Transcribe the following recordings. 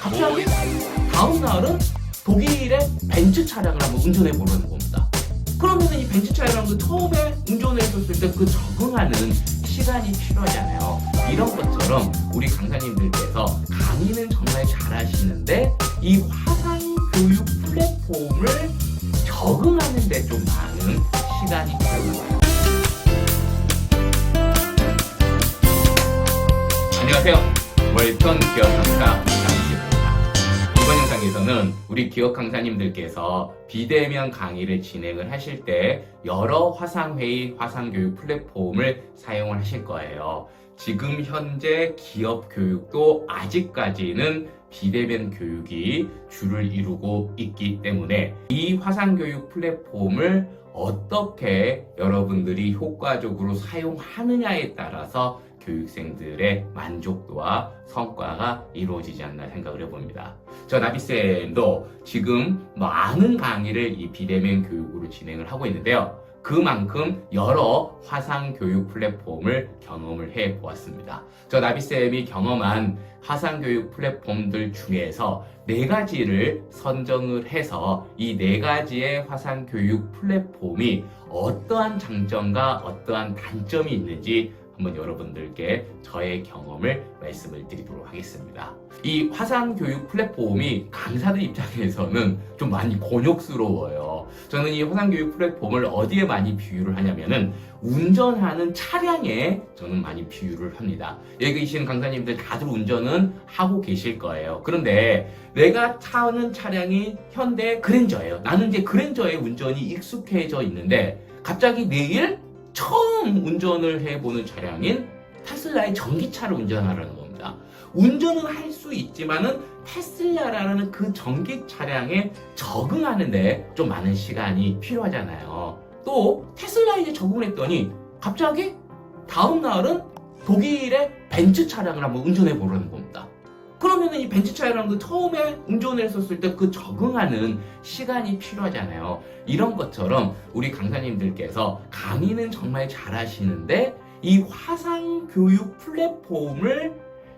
갑자기. 다음 날은 독일의 벤츠 차량을 한번 운전해 보려는 겁니다. 그러면은 이 벤츠 차량도 처음에 운전을 했었을 때 그 적응하는 시간이 필요하잖아요. 이런 것처럼 우리 강사님들께서 강의는 정말 잘하시는데 이 화상 교육 플랫폼을 적응하는 데 좀 많은 시간이 필요합니다. 안녕하세요. 월턴 기업 강사 장시입니다. 이번 영상에서는 우리 기업 강사님들께서 비대면 강의를 진행을 하실 때 여러 화상회의, 화상교육 플랫폼을 사용을 하실 거예요. 지금 현재 기업 교육도 아직까지는 비대면 교육이 주를 이루고 있기 때문에 이 화상교육 플랫폼을 어떻게 여러분들이 효과적으로 사용하느냐에 따라서 교육생들의 만족도와 성과가 이루어지지 않나 생각을 해봅니다. 저 나비쌤도 지금 많은 강의를 이 비대면 교육으로 진행을 하고 있는데요. 그만큼 여러 화상 교육 플랫폼을 경험을 해 보았습니다. 저 나비쌤이 경험한 화상 교육 플랫폼들 중에서 네 가지를 선정을 해서 이 네 가지의 화상 교육 플랫폼이 어떠한 장점과 어떠한 단점이 있는지 한번 여러분들께 저의 경험을 말씀을 드리도록 하겠습니다. 이 화상 교육 플랫폼이 강사들 입장에서는 좀 많이 곤욕스러워요. 저는 이 화상 교육 플랫폼을 어디에 많이 비유를 하냐면은 운전하는 차량에 저는 많이 비유를 합니다. 여기 계신 강사님들 다들 운전은 하고 계실 거예요. 그런데 내가 타는 차량이 현대 그랜저예요. 나는 이제 그랜저의 운전이 익숙해져 있는데 갑자기 내일 처음 운전을 해보는 차량인 테슬라의 전기차를 운전하라는 겁니다. 운전은 할 수 있지만은 테슬라라는 그 전기 차량에 적응하는데 좀 많은 시간이 필요하잖아요. 또 테슬라에 이제 적응을 했더니 갑자기 다음 날은 독일의 벤츠 차량을 한번 운전해 보려는 겁니다. 그러면은 이 벤츠 차량도 처음에 운전을 했었을 때 그 적응하는 시간이 필요하잖아요. 이런 것처럼 우리 강사님들께서 강의는 정말 잘하시는데 이 화상 교육 플랫폼을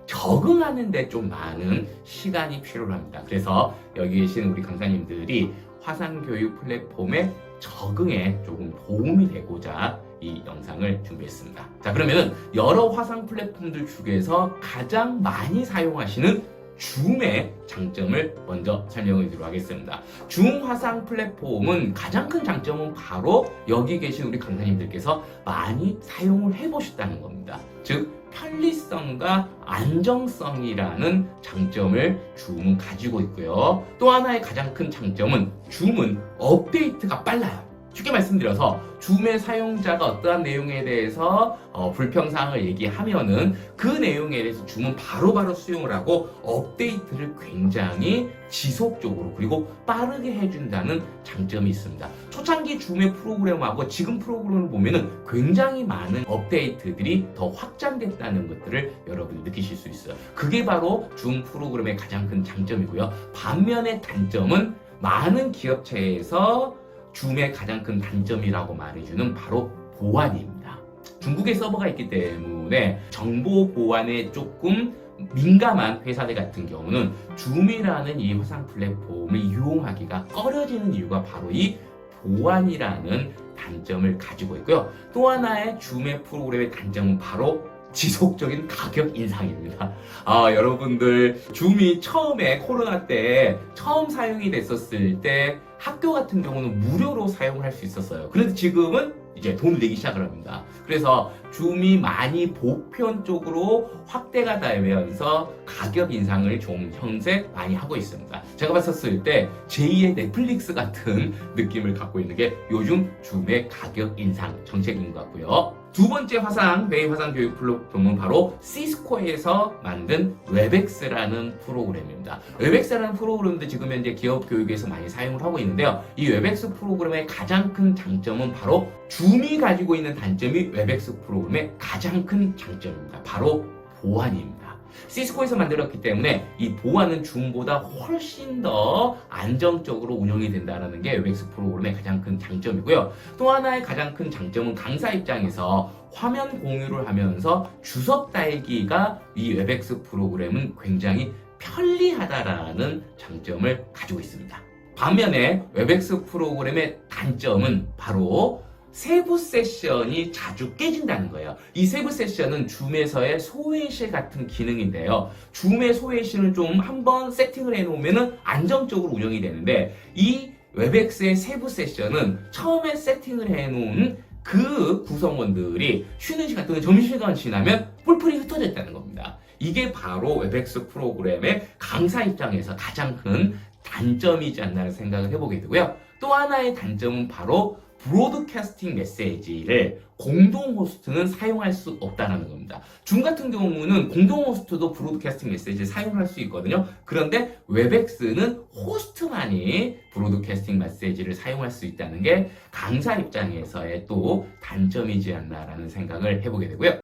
적응하는데 좀 많은 시간이 필요합니다. 그래서 여기 계신 우리 강사님들이 화상 교육 플랫폼의 적응에 조금 도움이 되고자 이 영상을 준비했습니다. 자, 그러면은 여러 화상 플랫폼들 중에서 가장 많이 사용하시는 줌의 장점을 먼저 설명을 드리도록 하겠습니다. 줌 화상 플랫폼은 가장 큰 장점은 바로 여기 계신 우리 강사님들께서 많이 사용을 해 보셨다는 겁니다. 즉, 편리성과 안정성이라는 장점을 줌은 가지고 있고요. 또 하나의 가장 큰 장점은 줌은 업데이트가 빨라요. 쉽게 말씀드려서 줌의 사용자가 어떠한 내용에 대해서 어, 불평사항을 얘기하면은 그 내용에 대해서 줌은 바로바로 수용을 하고 업데이트를 굉장히 지속적으로 그리고 빠르게 해준다는 장점이 있습니다. 초창기 줌의 프로그램하고 지금 프로그램을 보면은 굉장히 많은 업데이트들이 더 확장됐다는 것들을 여러분이 느끼실 수 있어요. 그게 바로 줌 프로그램의 가장 큰 장점이고요. 반면에 단점은 많은 기업체에서 줌의 가장 큰 단점이라고 말해주는 바로 보안입니다. 중국에 서버가 있기 때문에 정보 보안에 조금 민감한 회사들 같은 경우는 줌이라는 이 화상 플랫폼을 이용하기가 꺼려지는 이유가 바로 이 보안이라는 단점을 가지고 있고요. 또 하나의 줌의 프로그램의 단점은 바로 지속적인 가격 인상입니다. 아, 여러분들, 줌이 처음에 코로나 때 처음 사용이 됐었을 때 학교 같은 경우는 무료로 사용할 수 있었어요. 그런데 지금은 이제 돈을 내기 시작을 합니다. 그래서 줌이 많이 보편적으로 확대가 되면서 가격 인상을 좀 형세 많이 하고 있습니다. 제가 봤었을 때 제2의 넷플릭스 같은 느낌을 갖고 있는 게 요즘 줌의 가격 인상 정책인 것 같고요. 두 번째 화상, 회의 화상 교육 플랫폼은 바로 시스코에서 만든 웹엑스라는 프로그램입니다. 웹엑스라는 프로그램도 지금 현재 기업 교육에서 많이 사용을 하고 있는데요. 이 웹엑스 프로그램의 가장 큰 장점은 바로 줌이 가지고 있는 단점이 웹엑스 프로그램의 가장 큰 장점입니다. 바로 보안입니다. 시스코에서 만들었기 때문에 이 보안은 줌보다 훨씬 더 안정적으로 운영이 된다는 게 웹엑스 프로그램의 가장 큰 장점이고요. 또 하나의 가장 큰 장점은 강사 입장에서 화면 공유를 하면서 주석 달기가 이 웹엑스 프로그램은 굉장히 편리하다라는 장점을 가지고 있습니다. 반면에 웹엑스 프로그램의 단점은 바로 세부 세션이 자주 깨진다는 거예요. 이 세부 세션은 줌에서의 소외실 같은 기능인데요. 줌의 소외실은 좀 한번 세팅을 해놓으면 안정적으로 운영이 되는데 이 웹엑스의 세부 세션은 처음에 세팅을 해놓은 그 구성원들이 쉬는 시간 또는 점심시간 지나면 뿔뿔이 흩어져 있다는 겁니다. 이게 바로 웹엑스 프로그램의 강사 입장에서 가장 큰 단점이지 않나 생각을 해보게 되고요. 또 하나의 단점은 바로 브로드캐스팅 메시지를 공동 호스트는 사용할 수 없다는 겁니다. 줌 같은 경우는 공동 호스트도 브로드캐스팅 메시지를 사용할 수 있거든요. 그런데 웹엑스는 호스트만이 브로드캐스팅 메시지를 사용할 수 있다는 게 강사 입장에서의 또 단점이지 않나라는 생각을 해보게 되고요.